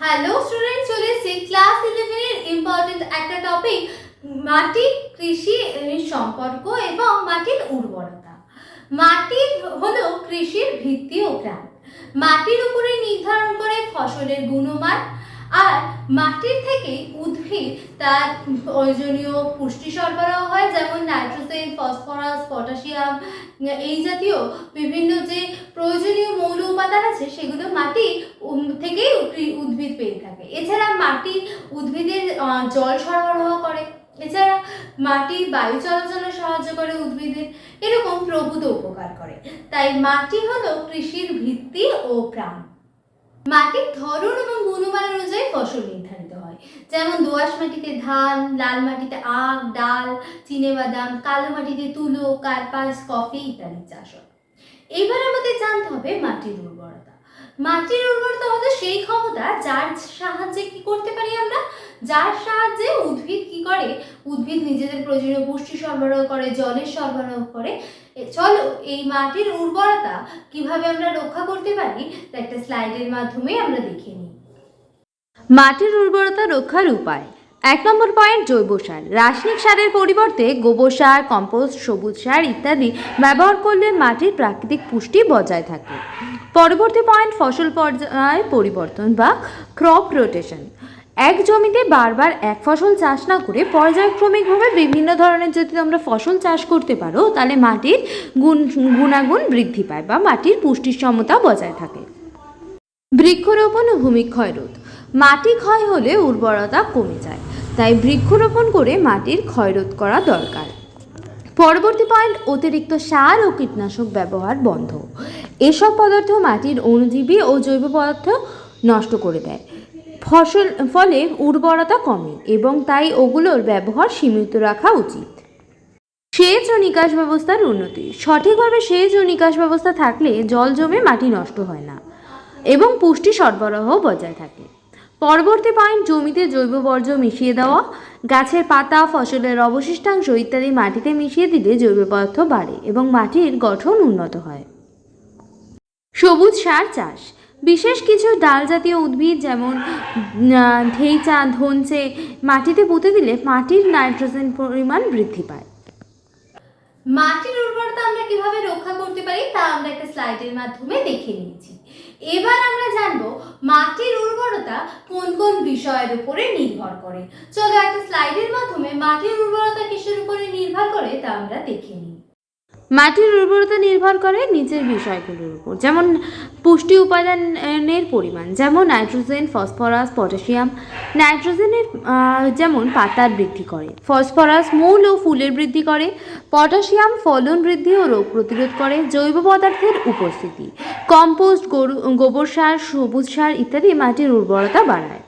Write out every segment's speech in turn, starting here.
Hello student চলে এসেছি class ইলেভেনের ইম্পর্টেন্ট একটা টপিক মাটি, কৃষি সম্পর্ক এবং মাটির উর্বরতা। মাটি হলো কৃষির ভিত্তি ও প্রাণ মাটির উপরে নির্ধারণ করে ফসলের গুণমান আর মাটির থেকে উদ্ভিদ তার প্রয়োজনীয় পুষ্টি সরবরাহ হয়, যেমন নাইট্রোজেন, ফসফরাস, পটাশিয়াম, এই জাতীয় বিভিন্ন যে প্রয়োজনীয় মৌল উপাদান আছে, সেগুলো মাটি থেকেই উদ্ভিদ পেয়ে থাকে। এছাড়া মাটি উদ্ভিদের জল সরবরাহ করে। এছাড়া মাটি বায়ু চলাচলে সাহায্য করে উদ্ভিদের। এরকম প্রভূত উপকার করে। তাই মাটি হলো কৃষির ভিত্তি ও প্রাণ। মাটির ধরন এবং গুণমান অনুযায়ী ফসল নির্ধারিত হয়। যেমন দোআঁশ মাটিতে ধান, লাল মাটিতে আখ ডাল চিনেবাদাম কালো মাটিতে তুলো, কার্পাস, কফি ইত্যাদি চাষ হয়। এবার আমাদের জানতে হবে মাটির উর্বরতা। মাটির উর্বরতা হলো সেই ক্ষমতা যার সাহায্যে কি করতে পারি আমরা? যার সাহায্যে উদ্ভিদ কি করে? উদ্ভিদ নিজেদের প্রয়োজনীয় পুষ্টি সরবরাহ করে, জলের সরবরাহ করে চলো, এই মাটির উর্বরতা কীভাবে আমরা রক্ষা করতে পারি, তা একটা স্লাইডের মাধ্যমে আমরা দেখে নিই। মাটির উর্বরতা রক্ষার উপায়। এক নম্বর পয়েন্ট, জৈব সার। রাসায়নিক সারের পরিবর্তে গোবর সার, কম্পোস্ট, সবুজ সার ইত্যাদি ব্যবহার করলে মাটির প্রাকৃতিক পুষ্টি বজায় থাকে। পরবর্তী পয়েন্ট, ফসল পর্যায় পরিবর্তন বা ক্রপ রোটেশন এক জমিতে বারবার এক ফসল চাষ না করে পর্যায়ক্রমিকভাবে বিভিন্ন ধরনের যদি তোমরা ফসল চাষ করতে পারো, তাহলে মাটির গুণ, গুণাগুণ বৃদ্ধি পায় বা মাটির পুষ্টির সমতা বজায় থাকে। বৃক্ষরোপণ ও ভূমিক্ষয় রোধ। মাটি ক্ষয় হলে উর্বরতা কমে যায়, তাই বৃক্ষরোপণ করে মাটির ক্ষয়রোধ করা দরকার। পরবর্তী পয়েন্ট অতিরিক্ত সার ও কীটনাশক ব্যবহার বন্ধ। এসব পদার্থ মাটির অণুজীবী ও জৈব পদার্থ নষ্ট করে দেয়। ফসল, ফলে উর্বরতা কমে এবং তাই ওগুলোর ব্যবহার সীমিত রাখা উচিত। সেচ ও নিকাশ ব্যবস্থার উন্নতি। সঠিকভাবে সেচ ও নিকাশ ব্যবস্থা থাকলে জল জমে মাটি নষ্ট হয় না এবং পুষ্টি সরবরাহ বজায় থাকে। পরবর্তী পয়েন্ট জমিতে জৈব বর্জ্য মিশিয়ে দেওয়া, গাছের পাতা, ফসলের অবশিষ্টাংশ ইত্যাদি মাটিতে মিশিয়ে দিলে জৈব পদার্থ বাড়ে এবং মাটির গঠন উন্নত হয়। সবুজ সার চাষ। বিশেষ কিছু ডাল জাতীয় উদ্ভিদ যেমন ধেইচা, ধনচে, মাটিতে পুঁতে দিলে মাটির নাইট্রোজেন পরিমাণ বৃদ্ধি পায়। মাটির উর্বরতা আমরা কীভাবে রক্ষা করতে পারি তা আমরা একটা স্লাইডের মাধ্যমে দেখে নিয়েছি এবার আমরা জানব মাটির উর্বরতা কোন কোন বিষয়ের উপরে নির্ভর করে। চলো একটা স্লাইডের মাধ্যমে মাটির উর্বরতা কিসের উপরে নির্ভর করে তা আমরা দেখে নিই। মাটির উর্বরতা নির্ভর করে নিচের বিষয়গুলোর উপর। যেমন পুষ্টি উপাদানের পরিমাণ, যেমন নাইট্রোজেন, ফসফরাস, পটাশিয়াম। নাইট্রোজেনের যেমন পাতার বৃদ্ধি করে। ফসফরাস মূল ও ফুলের বৃদ্ধি করে। পটাশিয়াম ফলন বৃদ্ধি ও রোগ প্রতিরোধ করে জৈব পদার্থের উপস্থিতি। কম্পোস্ট, গরু, গোবর সার, সবুজ সার ইত্যাদি মাটির উর্বরতা বাড়ায়।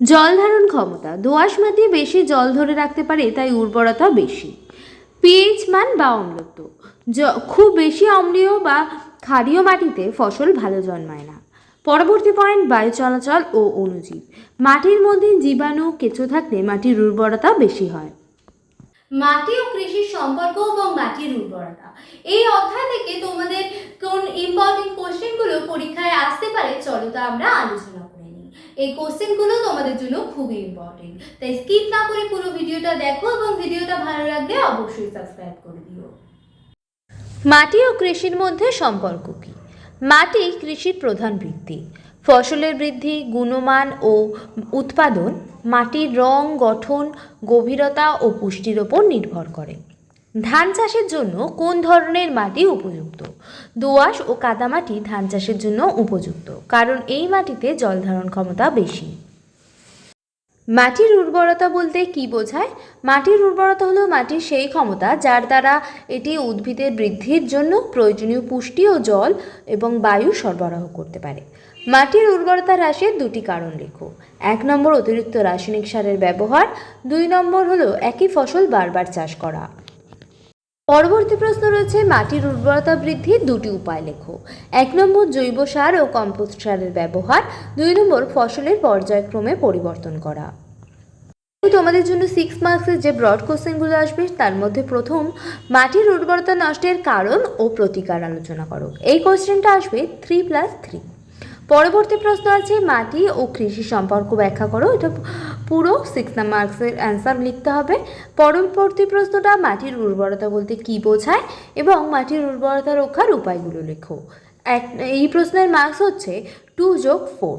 জল ধারণ ক্ষমতা, দোআঁশ মাটি বেশি জল ধরে রাখতে পারে, তাই উর্বরতা বেশি। পিএইচ মান বা অম্লত্ব। খুব বেশি অম্লীয় বা ক্ষারীয় মাটিতে ফসল ভালো জন্মায় না। পরবর্তী পয়েন্ট বায়ু চলাচল ও অণুজীব। মাটির মধ্যে জীবাণু, কেঁচো থাকলে মাটির উর্বরতা বেশি হয়। মাটি ও কৃষির সম্পর্ক এবং মাটির উর্বরতা। এই অধ্যায় থেকে তোমাদের কোন ইম্পর্টেন্ট কোশ্চেনগুলো পরীক্ষায় আসতে পারে, চলো তা আমরা আলোচনা এই কোশ্চেনগুলো তোমাদের জন্য খুবই ইম্পর্টেন্ট তাই স্কিপ না করে পুরো ভিডিওটা দেখো এবং ভিডিওটা ভালো লাগলে অবশ্যই সাবস্ক্রাইব করে দিও। মাটি ও কৃষির মধ্যে সম্পর্ক কী? মাটি কৃষির প্রধান ভিত্তি ফসলের বৃদ্ধি, গুণমান ও উৎপাদন মাটির রং, গঠন, গভীরতা ও পুষ্টির ওপর নির্ভর করে। ধান চাষের জন্য কোন ধরনের মাটি উপযুক্ত? দোআঁশ ও কাদামাটি ধান চাষের জন্য উপযুক্ত, কারণ এই মাটিতে জল ধারণ ক্ষমতা বেশি। মাটির উর্বরতা বলতে কি বোঝায়? মাটির উর্বরতা হলো মাটির সেই ক্ষমতা যার দ্বারা এটি উদ্ভিদের বৃদ্ধির জন্য প্রয়োজনীয় পুষ্টি ও জল এবং বায়ু সরবরাহ করতে পারে। মাটির উর্বরতা হ্রাসের দুটি কারণ লেখো। এক নম্বর অতিরিক্ত রাসায়নিক সারের ব্যবহার, দুই নম্বর হলো একই ফসল বারবার চাষ করা। পরবর্তী প্রশ্ন রয়েছে, মাটির উর্বরতা বৃদ্ধির দুটি উপায় লেখো। এক নম্বর, জৈব সার ও কম্পোস্ট সারের ব্যবহার। দুই নম্বর, ফসলের পর্যায়ক্রমে পরিবর্তন করা। তোমাদের জন্য সিক্স মার্কসের যে ব্রড কোশ্চেনগুলো আসবে, তার মধ্যে প্রথম, মাটির উর্বরতা নষ্টের কারণ ও প্রতিকার আলোচনা করো। এই কোশ্চেনটা আসবে থ্রি প্লাস থ্রি পরবর্তী প্রশ্ন আছে, মাটি ও কৃষি সম্পর্ক ব্যাখ্যা করো। এটা পুরো সিক্স মার্কসের অ্যান্সার লিখতে হবে। পরবর্তী প্রশ্নটা মাটির উর্বরতা বলতে কি বোঝায় এবং মাটির উর্বরতা রক্ষার উপায়গুলো লেখো। এক, এই প্রশ্নের মার্কস হচ্ছে টু যোগ ফোর